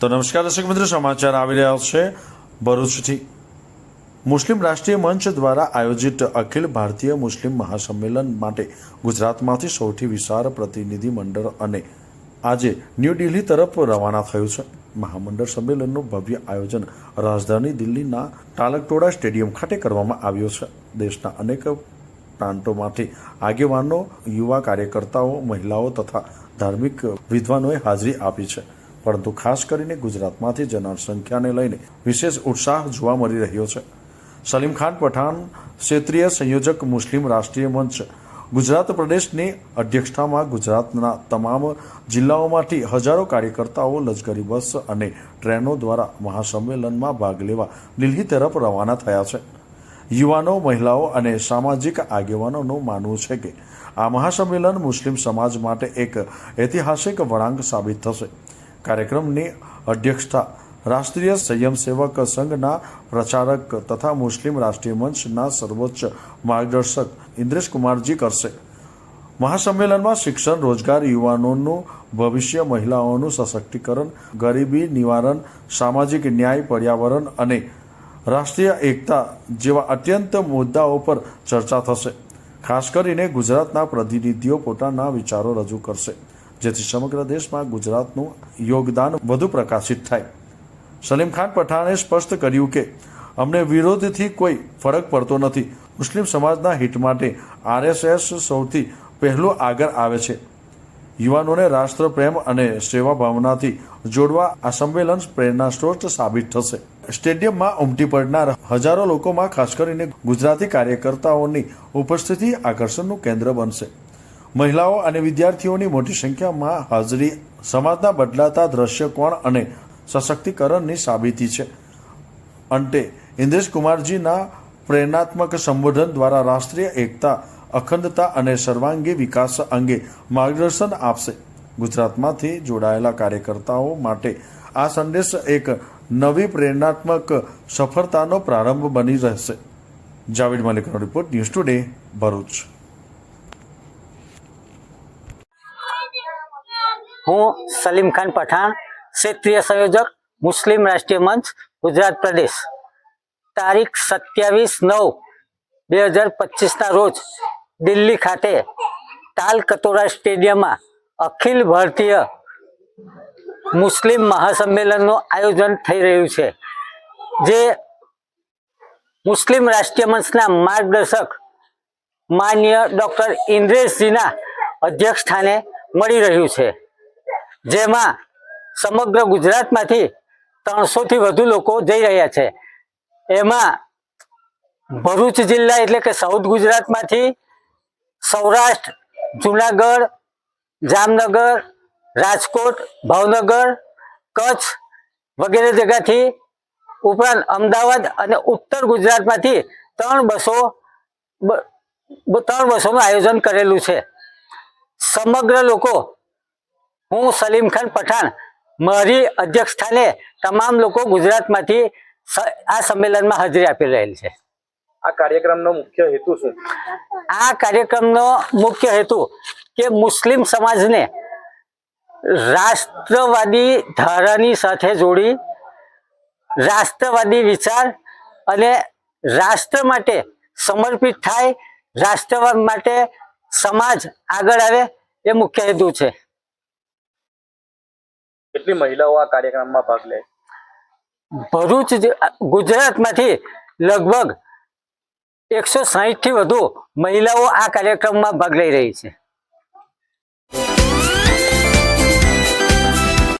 તો નમસ્કાર દર્શક મિત્રો, સમાચાર આવી રહ્યા છે. ભરૂચથી મુસ્લિમ રાષ્ટ્રીય મંચ દ્વારા આયોજિત અખિલ ભારતીય મુસ્લિમ મહાસંમેલન માટે ગુજરાતમાંથી સૌથી વિશાળ પ્રતિનિધિ મંડળ અને આજે ન્યૂ દિલ્હી તરફ રવાના થયું છે. મહામંડળ સંમેલનનું ભવ્ય આયોજન રાજધાની દિલ્હીના ટાલકટોડા સ્ટેડિયમ ખાતે કરવામાં આવ્યું છે. દેશના અનેક પ્રાંતોમાંથી આગેવાનો, યુવા કાર્યકર્તાઓ, મહિલાઓ તથા ધાર્મિક વિદ્વાનોએ હાજરી આપી છે. પરંતુ ખાસ કરીને ગુજરાતમાંથી જનસંખ્યાને લઈને વિશેષ ઉત્સાહ જોવા મળી રહ્યો છે. સલીમ ખાન પઠાણ ક્ષેત્રીય સંયોજક મુસ્લિમ રાષ્ટ્રીય મંચ. ગુજરાત પ્રદેશની અધ્યક્ષતામાં ગુજરાતના તમામ જિલ્લાઓમાંથી હજારો કાર્યકર્તાઓ, લશ્કરી બસ અને ટ્રેનો દ્વારા મહાસંમેલનમાં ભાગ લેવા દિલ્હી તરફ રવાના થયા છે. યુવાનો, મહિલાઓ અને સામાજિક આગેવાનોનું માનવું છે કે આ મહાસંમેલન મુસ્લિમ સમાજ માટે એક ઐતિહાસિક વળાંક સાબિત થશે. કાર્યક્રમની અધ્યક્ષતા રાષ્ટ્રીય સંયમસેવક સંઘના પ્રચારક તથા મુસ્લિમ રાષ્ટ્રીય મંચના સર્વોચ્ચ માર્ગદર્શક ઇન્દ્રેશ કુમારજી કરશે. મહાસંમેલનમાં શિક્ષણ, રોજગાર, યુવાનોનું ભવિષ્ય, મહિલાઓનું સશક્તિકરણ, ગરીબી નિવારણ, સામાજિક ન્યાય, પર્યાવરણ અને રાષ્ટ્રીય એકતા જેવા અત્યંત મુદ્દાઓ પર ચર્ચા થશે. ખાસ કરીને ગુજરાતના પ્રતિનિધિઓ પોતાના વિચારો રજૂ કરશે. જેથી સમગ્ર દેશમાં ગુજરાતનું યોગદાન વધુ પ્રકાશિત થાય. સલીમ ખાન પઠાણે સ્પષ્ટ કર્યું કે, અમને વિરોધથી કોઈ ફરક પડતો નથી. મુસ્લિમ સમાજના હિત માટે આરએસએસ સૌથી પહેલું આગળ આવે છે. યુવાનોને રાષ્ટ્રપ્રેમ અને સેવા ભાવનાથી જોડવા આ સંમેલન પ્રેરણા સ્ત્રોત સાબિત થશે. સ્ટેડિયમમાં ઉમટી પડનાર હજારો લોકોમાં ખાસ કરીને ગુજરાતી કાર્યકર્તાઓની ઉપસ્થિતિ આકર્ષણનું કેન્દ્ર બનશે. મહિલાઓ અને વિદ્યાર્થીઓની મોટી સંખ્યામાં હાજરી, સમાજના બદલાતા દ્રશ્યકોણ અને સશક્તિકરણની સાબિતી છે? અંતે, ઇન્દ્રેશ કુમારજીના પ્રેરણાત્મક સંબોધન દ્વારા રાષ્ટ્રીય એકતા, અખંડતા અને સર્વાંગી વિકાસ અંગે માર્ગદર્શન આપશે. ગુજરાતમાંથી જોડાયેલા કાર્યકર્તાઓ માટે આ સંદેશ એક નવી પ્રેરણાત્મક સફળતાનો પ્રારંભ બની રહેશે. જાવેદ મલિકનો રિપોર્ટ ન્યૂઝ ટુડે, ભરૂચ. હું સલીમ ખાન પઠાણ, ક્ષેત્રીય સંયોજક, મુસ્લિમ રાષ્ટ્રીય મંચ, ગુજરાત પ્રદેશ. તારીખ સત્યાવીસ નવ બે હજાર પચીસના રોજ દિલ્હી ખાતે તાલ કતોરા સ્ટેડિયમમાં અખિલ ભારતીય મુસ્લિમ મહાસંમેલનનું આયોજન થઈ રહ્યું છે, જે મુસ્લિમ રાષ્ટ્રીય મંચના માર્ગદર્શક માન્ય ડૉક્ટર ઇન્દ્રેશજીના અધ્યક્ષ સ્થાને મળી રહ્યું છે. જેમાં સમગ્ર ગુજરાતમાંથી ત્રણસોથી વધુ લોકો જઈ રહ્યા છે. એમાં ભરૂચ જિલ્લા એટલે કે સાઉથ ગુજરાતમાંથી સૌરાષ્ટ્ર, જુનાગઢ, જામનગર, રાજકોટ, ભાવનગર, કચ્છ વગેરે જગ્યાથી ઉપરાંત અમદાવાદ અને ઉત્તર ગુજરાતમાંથી ત્રણ બસો ત્રણ બસોનું આયોજન કરેલું છે. સમગ્ર લોકો હું સલીમ ખાન પઠાણ મારી અધ્યક્ષસ્થાને તમામ લોકો ગુજરાતમાંથી આ સંમેલનમાં હાજરી આપી રહેલ છે. આ કાર્યક્રમનો મુખ્ય હેતુ શું? આ કાર્યક્રમનો મુખ્ય હેતુ કે મુસ્લિમ સમાજને રાષ્ટ્રવાદી ધારાની સાથે જોડી રાષ્ટ્રવાદી વિચાર અને રાષ્ટ્ર માટે સમર્પિત થાય રાષ્ટ્રવાદ માટે સમાજ આગળ આવે એ મુખ્ય હેતુ છે. કેટલી મહિલાઓ આ કાર્યક્રમમાં ભાગ લે? ભરૂચ ગુજરાતમાંથી લગભગ એકસો સાહીઠથી વધુ મહિલાઓ આ કાર્યક્રમમાં ભાગ લઈ રહી છે.